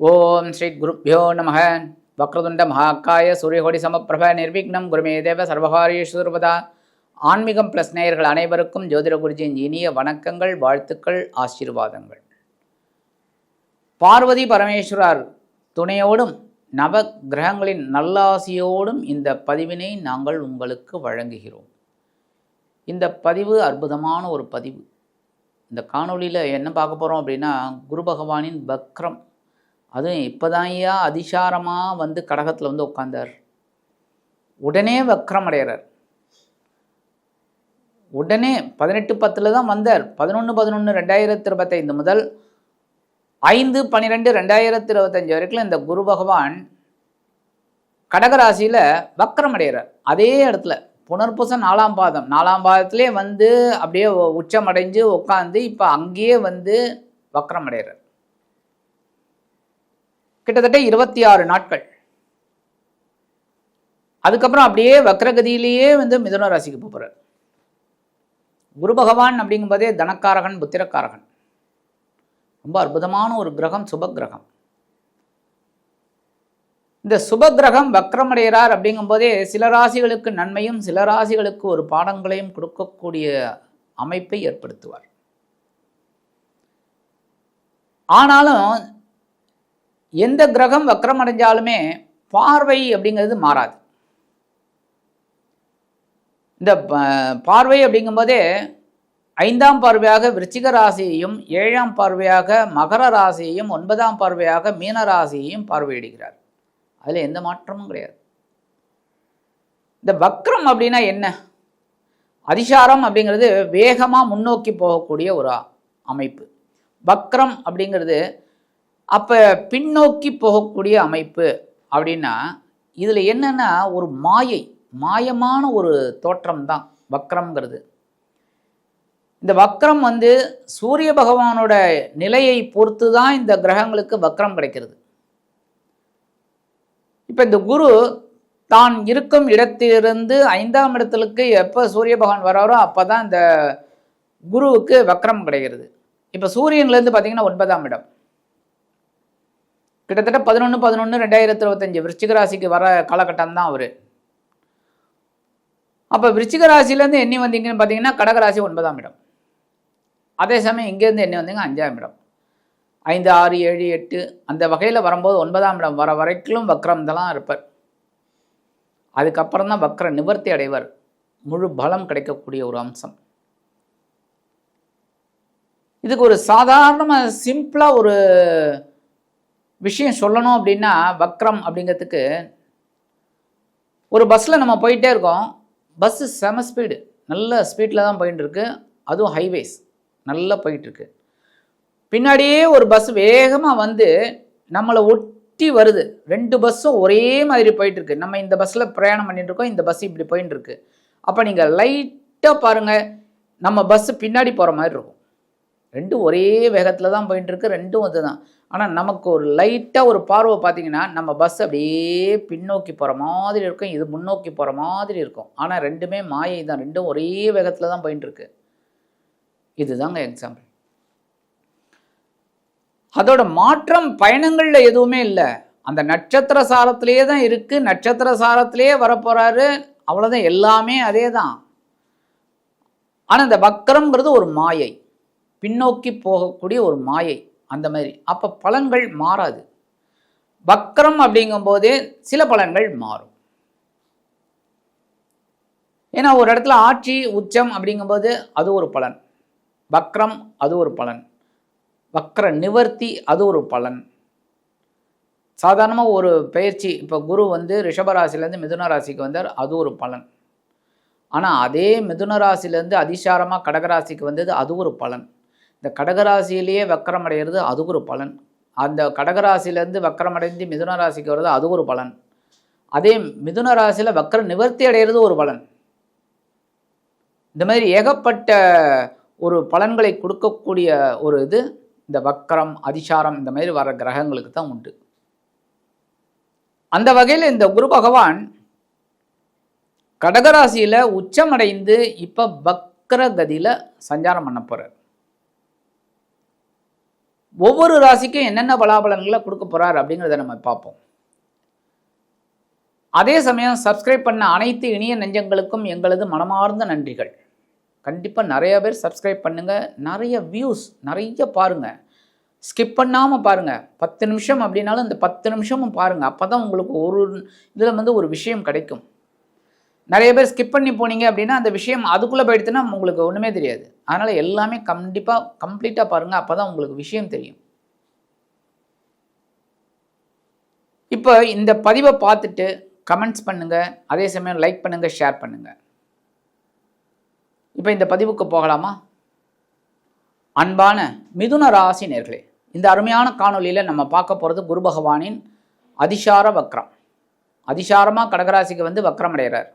ஓம் ஸ்ரீ குருப்பியோ நம வக்ரதுண்ட மகாக்காய சூரியகோடி சமப்பிரப நிர்விக்னம். குருமே தேவ சர்வகாரியஸ்வரபதா ஆன்மீகம் ப்ளஸ் நேயர்கள் அனைவருக்கும் ஜோதிட குருஜியின் இனிய வணக்கங்கள் வாழ்த்துக்கள் ஆசீர்வாதங்கள். பார்வதி பரமேஸ்வரர் துணையோடும் நவ கிரகங்களின் நல்லாசியோடும் இந்த பதிவினை நாங்கள் உங்களுக்கு வழங்குகிறோம். இந்த பதிவு அற்புதமான ஒரு பதிவு. இந்த காணொளியில் என்ன பார்க்க போகிறோம் அப்படின்னா குரு பகவானின் பக்ரம் அதுவும் இப்போதான்யா அதிசாரமாக வந்து கடகத்தில் வந்து உட்காந்தார் உடனே வக்ரம் அடைகிறார் உடனே பதினெட்டு பத்தில் தான் வந்தார். பதினொன்று பதினொன்று ரெண்டாயிரத்தி இருபத்தைந்து முதல் ஐந்து பன்னிரெண்டு ரெண்டாயிரத்தி இருபத்தஞ்சி வரைக்கும் இந்த குரு பகவான் கடகராசியில் வக்ரம் அடைகிறார் அதே இடத்துல புனர்பூசம் நாலாம் பாதம். நாலாம் பாதத்திலே வந்து அப்படியே உச்சம் அடைஞ்சு உட்காந்து இப்போ அங்கேயே வந்து வக்ரம் அடைகிறார் கிட்டத்தட்ட இருபத்தி ஆறு நாட்கள். அதுக்கப்புறம் அப்படியே வக்ரகதியிலேயே வந்து மிதுன ராசிக்கு போகிறார் குரு பகவான் அப்படிங்கும்போதே தனக்காரகன் புத்திரக்காரகன். ரொம்ப அற்புதமான ஒரு கிரகம் சுப கிரகம் இந்த சுப கிரகம் வக்ரமடைகிறார் அப்படிங்கும்போதே சில ராசிகளுக்கு நன்மையும் சில ராசிகளுக்கு ஒரு பாடங்களையும் கொடுக்கக்கூடிய அமைப்பை ஏற்படுத்துவார். ஆனாலும் எந்த கிரகம் வக்கரம் அடைஞ்சாலுமே பார்வை அப்படிங்கிறது மாறாது. இந்த பார்வை அப்படிங்கும்போதே ஐந்தாம் பார்வையாக விருச்சிக ராசியையும் ஏழாம் பார்வையாக மகர ராசியையும் ஒன்பதாம் பார்வையாக மீன ராசியையும் பார்வையிடுகிறார். அதில் எந்த மாற்றமும் கிடையாது. இந்த வக்ரம் அப்படின்னா என்ன? அதிசாரம் அப்படிங்கிறது வேகமாக முன்னோக்கி போகக்கூடிய ஒரு அமைப்பு. வக்ரம் அப்படிங்கிறது அப்போ பின்னோக்கி போகக்கூடிய அமைப்பு அப்படின்னா இதில் என்னென்னா ஒரு மாயை மாயமான ஒரு தோற்றம் தான் வக்ரம்ங்கிறது. இந்த வக்ரம் வந்து சூரிய பகவானோட நிலையை பொறுத்து தான் இந்த கிரகங்களுக்கு வக்ரம் கிடைக்கிறது. இப்போ இந்த குரு தான் இருக்கும் இடத்திலிருந்து ஐந்தாம் இடத்துக்கு எப்போ சூரிய பகவான் வராரோ அப்போ தான் இந்த குருவுக்கு வக்ரம் கிடைக்கிறது. இப்போ சூரியன்லேருந்து பார்த்தீங்கன்னா ஒன்பதாம் இடம். கிட்டத்தட்ட பதினொன்று பதினொன்று ரெண்டாயிரத்தி இருபத்தஞ்சி விருச்சிக ராசிக்கு வர காலகட்டம் தான் அவர். அப்போ விருச்சிக ராசிலேருந்து எண்ணி வந்தீங்கன்னு பார்த்தீங்கன்னா கடகராசி ஒன்பதாம் இடம். அதே சமயம் இங்கேருந்து எண்ணி வந்தீங்க அஞ்சாம் இடம். ஐந்து ஆறு ஏழு எட்டு அந்த வகையில் வரும்போது ஒன்பதாம் இடம் வர வரைக்கும் வக்ரம் தான் இருப்பார். அதுக்கப்புறம் தான் வக்ர நிவர்த்தி அடைவர். முழு பலம் கிடைக்கக்கூடிய ஒரு அம்சம். இதுக்கு ஒரு சாதாரணமாக சிம்பிளாக ஒரு விஷயம் சொல்லணும் அப்படின்னா வக்ரம் அப்படிங்கிறதுக்கு ஒரு பஸ்ஸில் நம்ம போயிட்டே இருக்கோம். பஸ்ஸு செம ஸ்பீடு நல்ல ஸ்பீடில் தான் போயிட்டு இருக்கு அதுவும் ஹைவேஸ் நல்லா போயிட்டுருக்கு. பின்னாடியே ஒரு பஸ் வேகமாக வந்து நம்மளை ஒட்டி வருது. ரெண்டு பஸ்ஸும் ஒரே மாதிரி போயிட்டுருக்கு. நம்ம இந்த பஸ்ஸில் பிரயாணம் பண்ணிட்டு இருக்கோம் இந்த பஸ் இப்படி போயிட்டுருக்கு அப்போ நீங்கள் லைட்டாக பாருங்கள் நம்ம பஸ்ஸு பின்னாடி போகிற மாதிரி இருக்கும். ரெண்டும் ஒரே வேகத்தில் தான் போயிட்டுருக்கு ரெண்டும் அதுதான் ஆனால் நமக்கு ஒரு லைட்டாக ஒரு பார்வை பார்த்தீங்கன்னா நம்ம பஸ் அப்படியே பின்னோக்கி போகிற மாதிரி இருக்கும். இது முன்னோக்கி போகிற மாதிரி இருக்கும். ஆனால் ரெண்டுமே மாயை தான். ரெண்டும் ஒரே வேகத்தில் தான் போயிட்டு இருக்கு. இதுதாங்க எக்ஸாம்பிள் அதோட மாற்றம் பயணங்களில் எதுவுமே இல்லை. அந்த நட்சத்திர சாரத்திலேயே தான் இருக்குது நட்சத்திர சாரத்திலேயே வரப்போகிறாரு அவ்வளோதான் எல்லாமே அதே தான். ஆனால் இந்த வக்கரம்ங்கிறது ஒரு மாயை. பின்னோக்கி போகக்கூடிய ஒரு மாயை. அந்த மாதிரி. அப்போ பலன்கள் மாறாது. வக்கரம் அப்படிங்கும்போதே சில பலன்கள் மாறும். ஏன்னா ஒரு இடத்துல ஆட்சி உச்சம் அப்படிங்கும்போது அது ஒரு பலன். வக்ரம் அது ஒரு பலன். வக்ர நிவர்த்தி அது ஒரு பலன். சாதாரணமாக ஒரு பயிற்சி இப்போ குரு வந்து ரிஷபராசிலேருந்து மிதுன ராசிக்கு வந்தார் அது ஒரு பலன். ஆனால் அதே மிதுன ராசிலேருந்து அதிசாரமாக கடகராசிக்கு வந்தது அது ஒரு பலன். இந்த கடகராசியிலேயே வக்கரம் அடைகிறது அது ஒரு பலன். அந்த கடகராசியிலேருந்து வக்கரம் அடைந்து மிதுன ராசிக்கு வர்றது அது ஒரு பலன். அதே மிதுன ராசியில் வக்கர நிவர்த்தி அடைகிறது ஒரு பலன். இந்த மாதிரி ஏகப்பட்ட ஒரு பலன்களை கொடுக்கக்கூடிய ஒரு இது இந்த வக்கரம் அதிசாரம் இந்த மாதிரி வர கிரகங்களுக்கு தான் உண்டு. அந்த வகையில் இந்த குரு பகவான் கடகராசியில் உச்சமடைந்து இப்போ வக்கர கதியில் சஞ்சாரம் பண்ண போகிறார் ஒவ்வொரு ராசிக்கும் என்னென்ன பலாபலன்களை கொடுக்க போறார் அப்படிங்கிறத நம்ம பார்ப்போம். அதே சமயம் சப்ஸ்கிரைப் பண்ண அனைத்து இனிய நெஞ்சங்களுக்கும் எங்களது மனமார்ந்த நன்றிகள். கண்டிப்பாக நிறைய பேர் சப்ஸ்கிரைப் பண்ணுங்கள் நிறைய வியூஸ் நிறைய பாருங்கள் ஸ்கிப் பண்ணாமல் பாருங்கள் பத்து நிமிஷம் அப்படின்னாலும் இந்த பத்து நிமிஷமும் பாருங்கள் அப்போ தான் உங்களுக்கு ஒரு இதில் வந்து ஒரு விஷயம் கிடைக்கும். நிறைய பேர் ஸ்கிப் பண்ணி போனீங்க அப்படின்னா அந்த விஷயம் அதுக்குள்ளே போயிடுச்சுன்னா உங்களுக்கு ஒன்றுமே தெரியாது. அதனால் எல்லாமே கண்டிப்பாக கம்ப்ளீட்டாக பாருங்கள் அப்போ தான் உங்களுக்கு விஷயம் தெரியும். இப்போ இந்த பதிவை பார்த்துட்டு கமெண்ட்ஸ் பண்ணுங்கள் அதே சமயம் லைக் பண்ணுங்கள் ஷேர் பண்ணுங்கள் இப்போ இந்த பதிவுக்கு போகலாமா? அன்பான மிதுன ராசி நேர்களே இந்த அருமையான காணொளியில் நம்ம பார்க்க போகிறது குரு பகவானின் அதிசார வக்ரம். அதிசாரமாக கடகராசிக்கு வந்து வக்ரம் அடைகிறார்.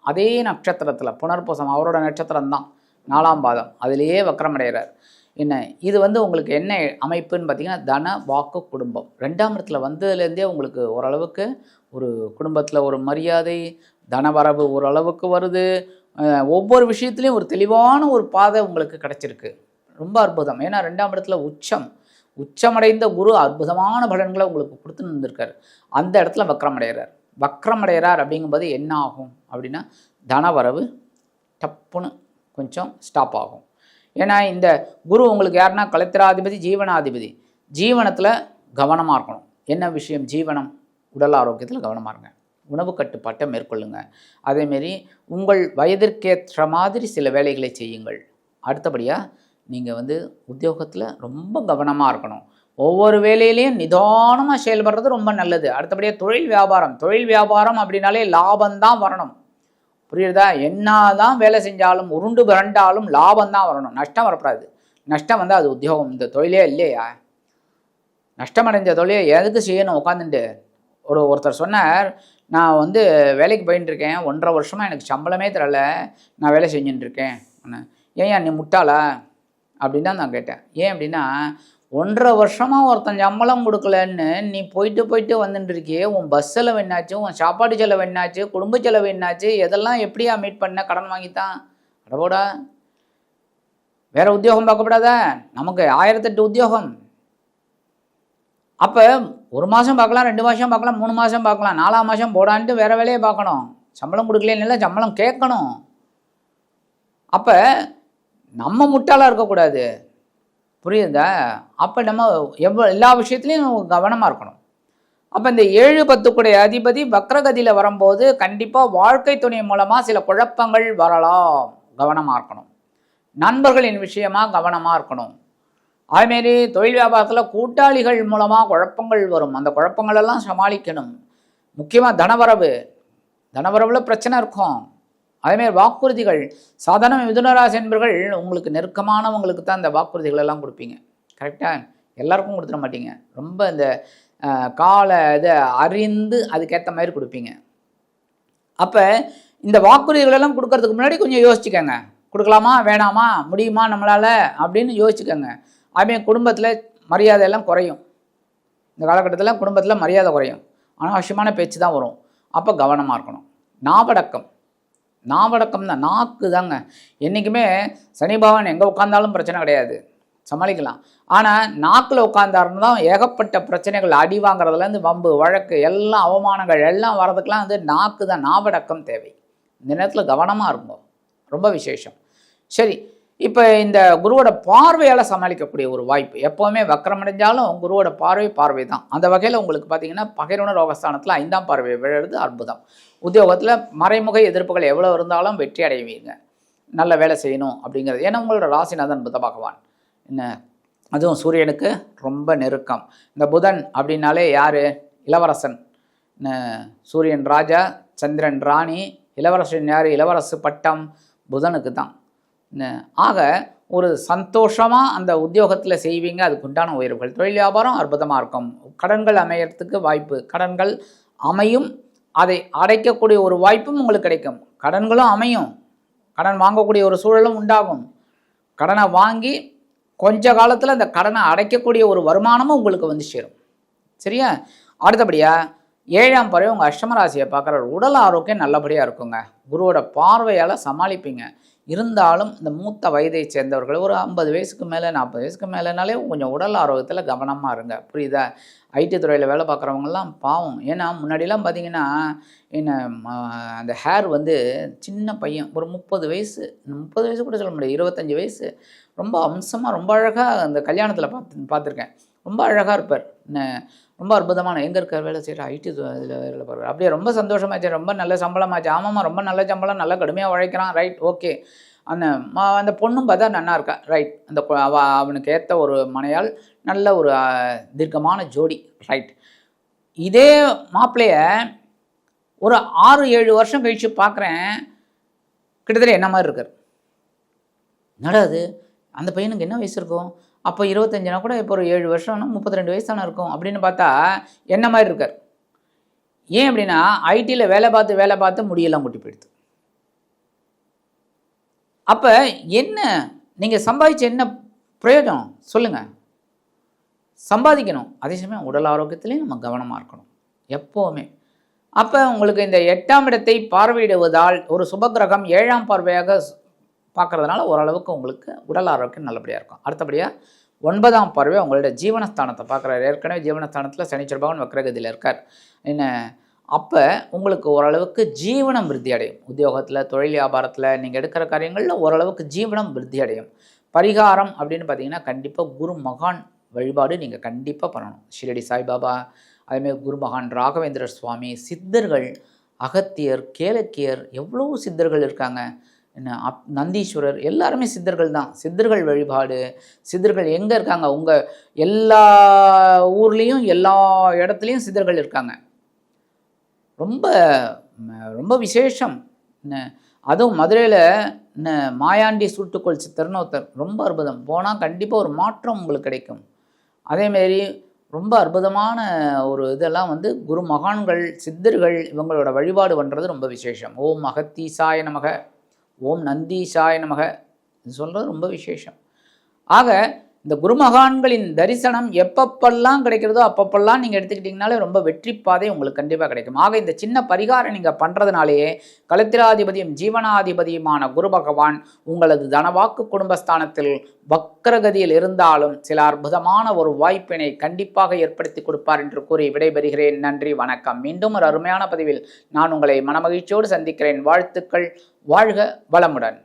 அதே நட்சத்திரத்தில் புனர்பூசம் அவரோட நட்சத்திரம் தான் நாலாம் பாதம். அதிலேயே வக்கரமடைகிறார். என்ன? இது வந்து உங்களுக்கு என்ன அமைப்புன்னு பார்த்தீங்கன்னா தன வாக்கு குடும்பம். ரெண்டாம் இடத்துல வந்ததுலேருந்தே உங்களுக்கு ஓரளவுக்கு ஒரு குடும்பத்தில் ஒரு மரியாதை தனவரவு ஓரளவுக்கு வருது. ஒவ்வொரு விஷயத்துலையும் ஒரு தெளிவான ஒரு பாதை உங்களுக்கு கிடைச்சிருக்கு. ரொம்ப அற்புதம். ஏன்னா ரெண்டாம் இடத்துல உச்சம். உச்சமடைந்த குரு அற்புதமான பலன்களை உங்களுக்கு கொடுத்துன்னு வந்திருக்காரு. அந்த இடத்துல வக்ரம் அடைகிறார் வக்ரமடைகிறார் அப்படிங்கும்போது என்ன ஆகும்? அப்படின்னா தனவரவு டப்புன்னு கொஞ்சம் ஸ்டாப் ஆகும். ஏன்னா இந்த குரு உங்களுக்கு யாருன்னா கலத்திராதிபதி ஜீவனாதிபதி. ஜீவனத்தில் கவனமாக இருக்கணும். என்ன விஷயம்? ஜீவனம். உடல் ஆரோக்கியத்தில் கவனமாக இருங்க. உணவு கட்டுப்பாட்டை மேற்கொள்ளுங்க. அதேமாரி உங்கள் வயதிற்கேற்ற மாதிரி சில வேலைகளை செய்யுங்கள். அடுத்தபடியாக நீங்கள் வந்து உத்தியோகத்தில் ரொம்ப கவனமாக இருக்கணும். ஒவ்வொரு வேலையிலையும் நிதானமாக செயல்படுறது ரொம்ப நல்லது. அடுத்தபடியாக தொழில் வியாபாரம். தொழில் வியாபாரம் அப்படின்னாலே லாபம்தான் வரணும். புரியுதா? என்னதான் வேலை செஞ்சாலும் உருண்டு விரண்டாலும் லாபம் தான் வரணும். நஷ்டம் வரக்கூடாது. நஷ்டம் வந்து அது உத்தியோகம். இந்த தொழிலே இல்லையா? நஷ்டமடைஞ்ச தொழிலை எதுக்கு செய்யணும்? உட்காந்துட்டு ஒரு ஒருத்தர் சொன்னார் நான் வந்து வேலைக்கு போயின்னு இருக்கேன் ஒன்றரை வருஷமாக எனக்கு சம்பளமே தரல. நான் வேலை செஞ்சுட்டு இருக்கேன் ஏன் நீ முட்டாளா? அப்படின்னு தான் நான் கேட்டேன். ஏன் அப்படின்னா ஒன்றரை வருஷமாக ஒருத்தன் சம்பளம் கொடுக்கலன்னு நீ போயிட்டு போயிட்டு வந்துட்டு இருக்கியே உன் பஸ் செலவு என்னாச்சு உன் சாப்பாடு செலவு என்னாச்சு குடும்ப செலவு என்னாச்சு எதெல்லாம் எப்படியா மீட் பண்ண கடன் வாங்கித்தான்? அடவோடா வேற உத்தியோகம் பார்க்கக்கூடாதா நமக்கு ஆயிரத்தெட்டு உத்தியோகம். அப்போ ஒரு மாதம் பார்க்கலாம் ரெண்டு மாதம் பார்க்கலாம் மூணு மாதம் பார்க்கலாம் நாலாம் மாதம் போடான்ட்டு வேற வேலையை பார்க்கணும். சம்பளம் கொடுக்கலன்னு சம்பளம் கேட்கணும். அப்போ நம்ம முட்டாளாக இருக்கக்கூடாது. புரியுதா? அப்போ நம்ம எவ்வளோ எல்லா விஷயத்துலையும் கவனமாக இருக்கணும். அப்போ இந்த ஏழு பத்துக்குடைய அதிபதி வக்ரகதியில் வரும்போது கண்டிப்பாக வாழ்க்கை துணை மூலமாக சில குழப்பங்கள் வரலாம். கவனமாக இருக்கணும். நண்பர்களின் விஷயமா கவனமாக இருக்கணும். அதுமாரி தொழில் வியாபாரத்தில் கூட்டாளிகள் மூலமாக குழப்பங்கள் வரும். அந்த குழப்பங்களெல்லாம் சமாளிக்கணும். முக்கியமாக தனவரவு. தனவரவில் பிரச்சனை இருக்கும். அதேமாரி வாக்குறுதிகள் சாதாரண மிதுனராசி என்பர்கள் உங்களுக்கு நெருக்கமானவங்களுக்கு தான் இந்த வாக்குறுதிகள் எல்லாம் கொடுப்பீங்க. கரெக்டாக எல்லாருக்கும் கொடுத்துட மாட்டீங்க. ரொம்ப இந்த காலை கால இதை அறிந்து அதுக்கேற்ற மாதிரி கொடுப்பீங்க. அப்போ இந்த வாக்குறுதிகள் எல்லாம் கொடுக்கறதுக்கு முன்னாடி கொஞ்சம் யோசிச்சுக்கோங்க. கொடுக்கலாமா வேணாமா முடியுமா நம்மளால் அப்படின்னு யோசிச்சுக்கோங்க. அதுமாரி குடும்பத்தில் மரியாதை எல்லாம் குறையும். இந்த காலகட்டத்தில் குடும்பத்தில் மரியாதை குறையும். அனாவசியமான பேச்சு தான் வரும். அப்போ கவனமாக இருக்கணும். நாவடக்கம் நாவடக்கம் தான் நாக்கு தாங்க என்றைக்குமே சனி பகவான் எங்கே உட்காந்தாலும் பிரச்சனை கிடையாது. சமாளிக்கலாம். ஆனால் நாக்கில் உட்காந்தாருன்னு தான் ஏகப்பட்ட பிரச்சனைகள் அடி வாங்குறதுலேருந்து வம்பு வழக்கு எல்லாம் அவமானங்கள் எல்லாம் வர்றதுக்கெலாம் வந்து நாக்கு தான் நாவடக்கம் தேவை. இந்த நேரத்தில் கவனமாக இருக்கும் ரொம்ப விசேஷம். சரி இப்போ இந்த குருவோட பார்வையால் சமாளிக்கக்கூடிய ஒரு வாய்ப்பு. எப்போவுமே வக்கரமடைஞ்சாலும் குருவோட பார்வை பார்வை தான். அந்த வகையில் உங்களுக்கு பார்த்தீங்கன்னா பகைருண ரோகஸ்தானத்தில் ஐந்தாம் பார்வை விழுறது அற்புதம். உத்தியோகத்தில் மறைமுக எதிர்ப்புகள் எவ்வளோ இருந்தாலும் வெற்றி அடைவீங்க. நல்ல வேலை செய்யணும் அப்படிங்கிறது. ஏன்னா உங்களோட ராசிநாதன் புத பகவான். என்ன? அதுவும் சூரியனுக்கு ரொம்ப நெருக்கம். இந்த புதன் அப்படின்னாலே யார்? இளவரசன். சூரியன் ராஜா சந்திரன் ராணி இளவரசன் யார்? இளவரசு பட்டம் புதனுக்கு தான். ஆக ஒரு சந்தோஷமாக அந்த உத்தியோகத்தில் செய்வீங்க. அதுக்கு உண்டான உயர்வுகள். தொழில் வியாபாரம் அற்புதமாக இருக்கும். கடன்கள் அமையறதுக்கு வாய்ப்பு. கடன்கள் அமையும். அதை அடைக்கக்கூடிய ஒரு வாய்ப்பும் உங்களுக்கு கிடைக்கும். கடன்களும் அமையும். கடன் வாங்கக்கூடிய ஒரு சூழலும் உண்டாகும். கடனை வாங்கி கொஞ்ச காலத்தில் அந்த கடனை அடைக்கக்கூடிய ஒரு வருமானமும் உங்களுக்கு வந்து சேரும். சரியா? அடுத்தபடியாக ஏழாம் பறவை உங்கள் அஷ்டமராசியை பார்க்குற உடல் ஆரோக்கியம் நல்லபடியாக இருக்குங்க. குருவோட பார்வையால் சமாளிப்பீங்க. இருந்தாலும் இந்த மூத்த வயதை சேர்ந்தவர்கள் ஒரு ஐம்பது வயசுக்கு மேலே நாற்பது வயசுக்கு மேலேனாலே கொஞ்சம் உடல் ஆரோக்கியத்தில் கவனமாக இருங்க. புரியுதா? ஐடி துறையில் வேலை பார்க்குறவங்கலாம் பாவம். ஏன்னா முன்னாடிலாம் பார்த்தீங்கன்னா என்ன அந்த ஹேர் வந்து சின்ன பையன் ஒரு முப்பது வயசு முப்பது வயசு கூட சொல்ல முடியாது இருபத்தஞ்சி வயசு. ரொம்ப அம்சமாக ரொம்ப அழகாக அந்த கல்யாணத்தில் பார்த்து பார்த்துருக்கேன். ரொம்ப அழகாக இருப்பார். என்ன ரொம்ப அற்புதமான. எங்கே இருக்கார் வேலை செய்கிற ஐடி இதில் வேலை பார்க்குறாரு அப்படியே ரொம்ப சந்தோஷமாச்சு. ரொம்ப நல்ல சம்பளமாச்சு ஆமாம்மா ரொம்ப நல்ல சம்பளம். நல்லா கடுமையாக உழைக்கிறான். ரைட் ஓகே அந்த ம- அந்த பொண்ணும் பார்த்தா நன்னா இருக்கா? ரைட் அந்த அவ அவனுக்கு ஏற்ற ஒரு மனையால் நல்ல ஒரு தீர்க்கமான ஜோடி. ரைட் இதே மாப்பிள்ளைய ஒரு ஆறு ஏழு வருஷம் கழித்து பார்க்குறேன் கிட்டத்தட்ட என்ன மாதிரி இருக்கார்? என்னடா அது அந்த பையனுக்கு என்ன வயசு இருக்கும்? அப்போ இருபத்தஞ்சுனா கூட இப்போ ஒரு ஏழு வருஷம்னா முப்பத்தி ரெண்டு வயசான இருக்கும். அப்படின்னு பார்த்தா என்ன மாதிரி இருக்கார்? ஏன் அப்படின்னா ஐடியில் வேலை பார்த்து வேலை பார்த்து முடியெல்லாம் கூட்டி போயிடுது. அப்போ என்ன நீங்கள் சம்பாதிச்ச என்ன பிரயோஜனம்? சொல்லுங்கள் சம்பாதிக்கணும். அதே சமயம் உடல் ஆரோக்கியத்துலேயும் நம்ம கவனமாக இருக்கணும். எப்போவுமே. அப்போ உங்களுக்கு இந்த எட்டாம் இடத்தை பார்வையிடுவதால் ஒரு சுபகிரகம் ஏழாம் பார்வையாக பார்க்குறதுனால ஓரளவுக்கு உங்களுக்கு உடல் ஆரோக்கியம் நல்லபடியாக இருக்கும். அடுத்தபடியாக ஒன்பதாம் பார்வை உங்களோட ஜீவனஸ்தானத்தை பார்க்குறாரு. ஏற்கனவே ஜீவனஸ்தானத்தில் சனிச்சர் பகவான் வக்ரகதியில் இருக்கார். என்ன அப்போ உங்களுக்கு ஓரளவுக்கு ஜீவனம் விருத்தி அடையும். உத்தியோகத்தில் தொழில் வியாபாரத்தில் நீங்கள் எடுக்கிற காரியங்களில் ஓரளவுக்கு ஜீவனம் விருத்தி அடையும். பரிகாரம் அப்படின்னு பார்த்தீங்கன்னா கண்டிப்பாக குரு மகான் வழிபாடு நீங்கள் கண்டிப்பாக பண்ணணும். ஷிரடி சாய்பாபா அதேமாதிரி குருமகான் ராகவேந்திர சுவாமி சித்தர்கள் அகத்தியர் கேலக்கியர் எவ்வளோ சித்தர்கள் இருக்காங்க. என்ன அப் நந்தீஸ்வரர் எல்லாருமே சித்தர்கள் தான். சித்தர்கள் வழிபாடு சித்தர்கள் எங்கே இருக்காங்க? உங்கள் எல்லா ஊர்லேயும் எல்லா இடத்துலையும் சித்தர்கள் இருக்காங்க. ரொம்ப ரொம்ப விசேஷம். என்ன அதுவும் மதுரையில் என்ன மாயாண்டி சூட்டுக்கோள் சித்தர்னு ஒருத்தர் ரொம்ப அற்புதம். போனால் கண்டிப்பாக ஒரு மாற்றம் உங்களுக்கு கிடைக்கும். அதேமாரி ரொம்ப அற்புதமான ஒரு இதெல்லாம் வந்து குரு மகான்கள் சித்தர்கள் இவங்களோட வழிபாடு பண்ணுறது ரொம்ப விசேஷம். ஓம் மகத்தீசாய நமக. ஓம் நந்தீசாய நமக. இது சொல்கிறது ரொம்ப விசேஷம். ஆக இந்த குருமகான்களின் தரிசனம் எப்பப்பெல்லாம் கிடைக்கிறதோ அப்பப்பெல்லாம் நீங்கள் எடுத்துக்கிட்டிங்கனாலே ரொம்ப வெற்றி பாதை உங்களுக்கு கண்டிப்பாக கிடைக்கும். ஆக இந்த சின்ன பரிகாரம் நீங்கள் பண்ணுறதுனாலேயே கலத்திராதிபதியும் ஜீவனாதிபதியுமான குரு பகவான் உங்களது தனவாக்கு குடும்பஸ்தானத்தில் வக்கரகதியில் இருந்தாலும் சில அற்புதமான ஒரு வாய்ப்பினை கண்டிப்பாக ஏற்படுத்தி கொடுப்பார் என்று கூறி விடைபெறுகிறேன். நன்றி வணக்கம். மீண்டும் ஒரு அருமையான பதிவில் நான் உங்களை மனமகிழ்ச்சியோடு சந்திக்கிறேன். வாழ்த்துக்கள். வாழ்க வளமுடன்.